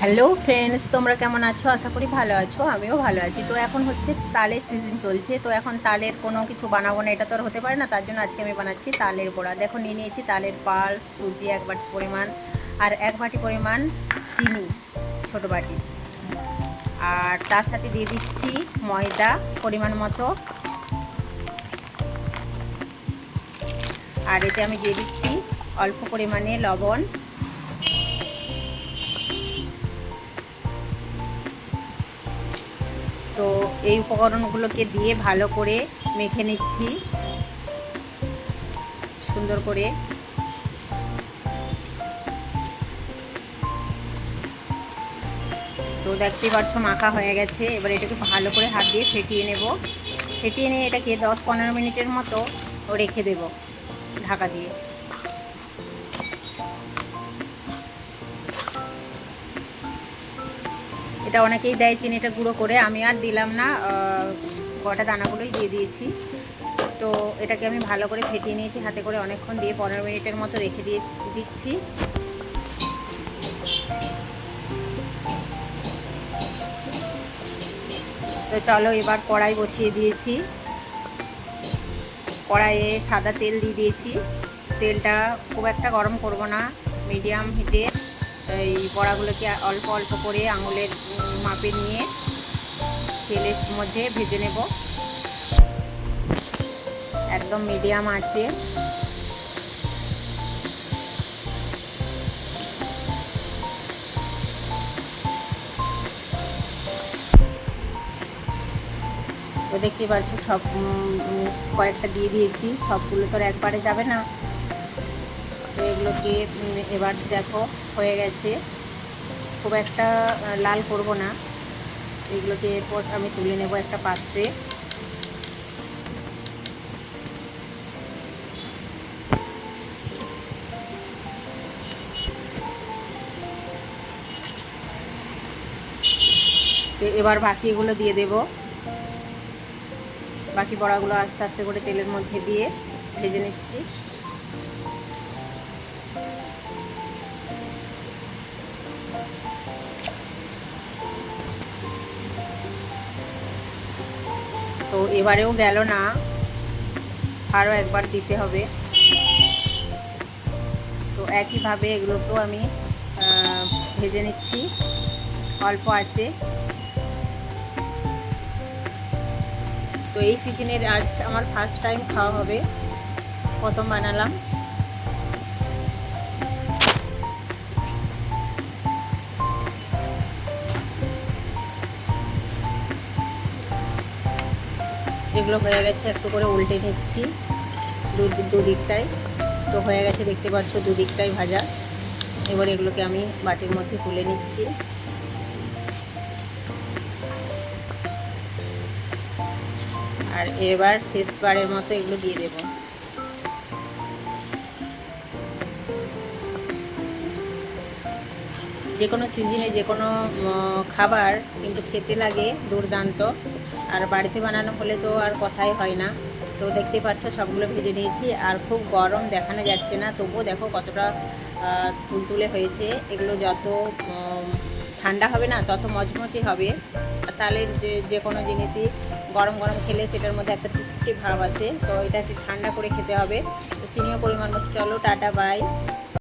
Hello friends, তোমরা কেমন আছো? আশা করি ভালো আছো, আমিও ভালো আছি। তো এখন হচ্ছে তালের সিজন চলছে, তো এখন তালের কোনো কিছু বানাবো না, এটা তো আর হতে পারে না, তার জন্য আজকে আমি বানাচ্ছি তালের বড়া। দেখো, নিয়ে নিয়েছি তালের পালস সুজি, এক বাটি পরিমাণ, আর এক বাটি পরিমাণ চিনি, ছোট বাটি। আর তার সাথে দিয়ে দিচ্ছি ময়দা পরিমাণ মতো। আর এতে আমি দিয়ে দিচ্ছি অল্প পরিমাণে লবণ। তো এই উপকরণগুলোকে দিয়ে ভালো করে মেখে নিচ্ছি। সুন্দর করে। তো দেখতেই পাচ্ছ মাখা হয়ে গেছে। এবার এটাকে ভালো করে হাত দিয়ে ফেটিয়ে নেব। ফেটিয়ে নিয়ে এটাকে দশ পনেরো মিনিটের মতো রেখে দেব ঢাকা দিয়ে। এটা অনেকেই দেয় চিনিটা গুঁড়ো করে। আমি আর দিলাম না গোটা দানাগুলোই দিয়ে দিয়েছি। তো এটাকে আমি ভালো করে ফেটিয়ে নিয়েছি, হাতে করে অনেকক্ষণ দিয়ে পনেরো মিনিটের মতো রেখে দিয়ে দিচ্ছি। তো চলো এবার কড়াই বসিয়ে দিয়েছি। কড়াইয়ে সাদা তেল দিয়ে দিয়েছি। তেলটা খুব একটা গরম করব না, মিডিয়াম হিটে। এই বড়াগুলোকে অল্প অল্প করে আঙুলের মাপে নিয়ে তেলের মধ্যে ভেজে নেব। একদম মিডিয়াম আছে তো দেখতে পাচ্ছ সব কয়েকটা দিয়ে দিয়েছি। সবগুলো তো একবারে যাবে না। এগুলোকে এবার দেখো, হয়ে গেছে। খুব একটা লাল করব না। এগুলোকে এরপর আমি তুলে নেব একটা পাত্রে। এবার বাকিগুলো দিয়ে দেব। বাকি বড়াগুলো আস্তে আস্তে করে তেলের মধ্যে দিয়ে ভেজে নিচ্ছি। তো এবারেও গেল না। আরও একবার দিতে হবে। তো একইভাবে এগুলোকেও আমি ভেজে নিচ্ছি। অল্প আছে। তো এই সিজনের আজ আমার ফার্স্ট টাইম খাওয়া হবে। প্রথম বানালাম। যেগুলো হয়ে গেছে, একটু করে উল্টে নিচ্ছি দু দিকটাই। তো হয়ে গেছে, দেখতে পাচ্ছ দুদিকটাই ভাজা। এবার এগুলোকে আমি বাটির মধ্যে তুলে নিচ্ছি। আর এবার শেষবারের মতো এগুলো দিয়ে দেব। যে কোনো সিজনে যে কোনো খাবার কিন্তু খেতে লাগে, দুর্দান্ত। আর বাড়িতে বানানো হলে তো আর কথাই হয় না। তো দেখতে পাচ্ছ, সবগুলো ভেজে নিয়েছি। আর খুব গরম দেখানো যাচ্ছে না, তবুও দেখো কতটা তুলতুলে হয়েছে। এগুলো যত ঠান্ডা হবে না, তত মচমচে হবে। তাহলে যে যে কোনো জিনিসই গরম গরম খেলে সেটার মধ্যে একটা টিপটি ভাব আছে। তো এটা একটু ঠান্ডা করে খেতে হবে। তো চিনিও পরিমাণ মতো। চলো, টাটা, বাই।